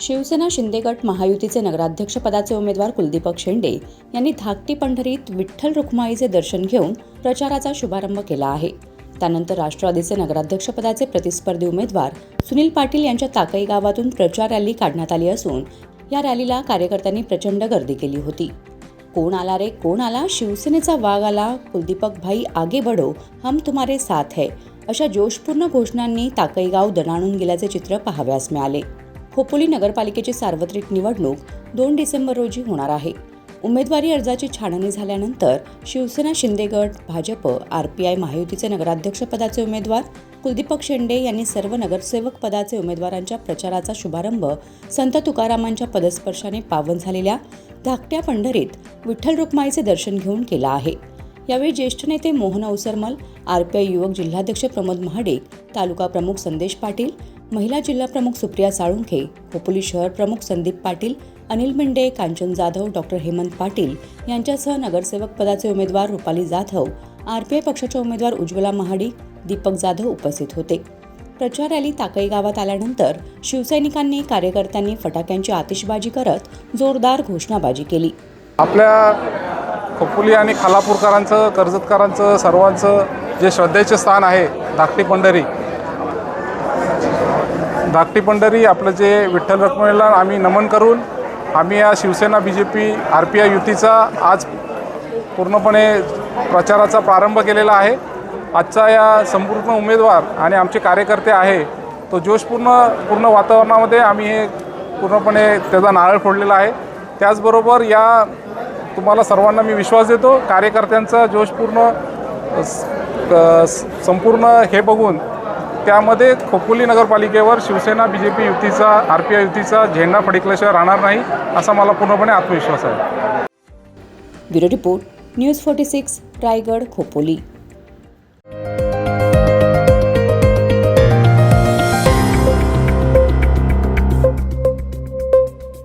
शिवसेना शिंदे गट महायुतीचे नगराध्यक्षपदाचे उमेदवार कुलदीपक शेंडे यांनी धाकटी पंढरीत विठ्ठल रुक्माईचे दर्शन घेऊन प्रचाराचा शुभारंभ केला आहे. त्यानंतर राष्ट्रवादीचे नगराध्यक्षपदाचे प्रतिस्पर्धी उमेदवार सुनील पाटील यांच्या ताकई गावातून प्रचार रॅली काढण्यात आली असून या रॅलीला कार्यकर्त्यांनी प्रचंड गर्दी केली होती. कोण आला रे? कोण आला? शिवसेनेचा वाघ आला. कुलदीपक भाई आगे बढो. हम तुम्हारे साथ है. अशा जोशपूर्ण घोषणांनी ताकईगाव दणाणून गेल्याचे चित्र पाहाव्यास मिळाले. खोपोली नगरपालिकेची सार्वत्रिक निवडणूक दोन डिसेंबर रोजी होणार आहे. उमेदवारी अर्जाची छाननी झाल्यानंतर शिवसेना शिंदे गट भाजप आय महायुतीचे नगराध्यक्षपदाचे उमेदवार कुलदीपक शेंडे यांनी सर्व नगरसेवक पदाचे उमेदवारांच्या प्रचाराचा शुभारंभ संत तुकारामांच्या पदस्पर्शाने पावन झालेल्या धाकट्या पंढरीत विठ्ठल रुक्माईचे दर्शन घेऊन केला आहे. यावेळी ज्येष्ठ नेते मोहन अवसरमल आरपीआय युवक जिल्हाध्यक्ष प्रमोद महाडिक तालुका प्रमुख संदेश पाटील महिला जिल्हा प्रमुख सुप्रिया साळुंखे खोपोली शहर प्रमुख संदीप पाटील अनिल मेंढे कांचन जाधव डॉक्टर हेमंत पाटील यांच्यासह नगरसेवक पदाचे उमेदवार रुपाली जाधव आरपीआय पक्षाच्या उमेदवार उज्ज्वला महाडिक दीपक जाधव उपस्थित होते. प्रचार रॅली ताकई गावात आल्यानंतर शिवसैनिकांनी कार्यकर्त्यांनी फटाक्यांची आतिषबाजी करत जोरदार घोषणाबाजी केली. आपल्या खोपोली आणि खालापूरकरांचं कर्जतकरांचं सर्वांचं जे श्रद्धेचे स्थान आहे धाकटी पंढरी धाकटी पंढरी आपलं जे विठ्ठल रखुमाईला आम्ही नमन करून आम्ही या Shiv Sena B J P R P I युतीचा आज पूर्णपणे प्रचाराचा प्रारंभ केलेला आहे. आजचा या संपूर्ण उमेदवार आणि आमचे कार्यकर्ते आहे तो जोशपूर्ण पूर्ण वातावरणामध्ये आम्ही हे पूर्णपणे त्याचा नारळ फोडलेला आहे. त्याचबरोबर या तुम्हाला सर्वांना मी विश्वास देतो कार्यकर्त्यांचा जोशपूर्ण संपूर्ण हे बघून त्यामध्ये Khopoli नगरपालिकेवर Shiv Sena B J P युतीचा आर पी आय युतीचा झेंडा फडकल्याशिवाय राहणार नाही असा मला पूर्णपणे आत्मविश्वास आहे. Bureau report news forty six Raigad Khopoli.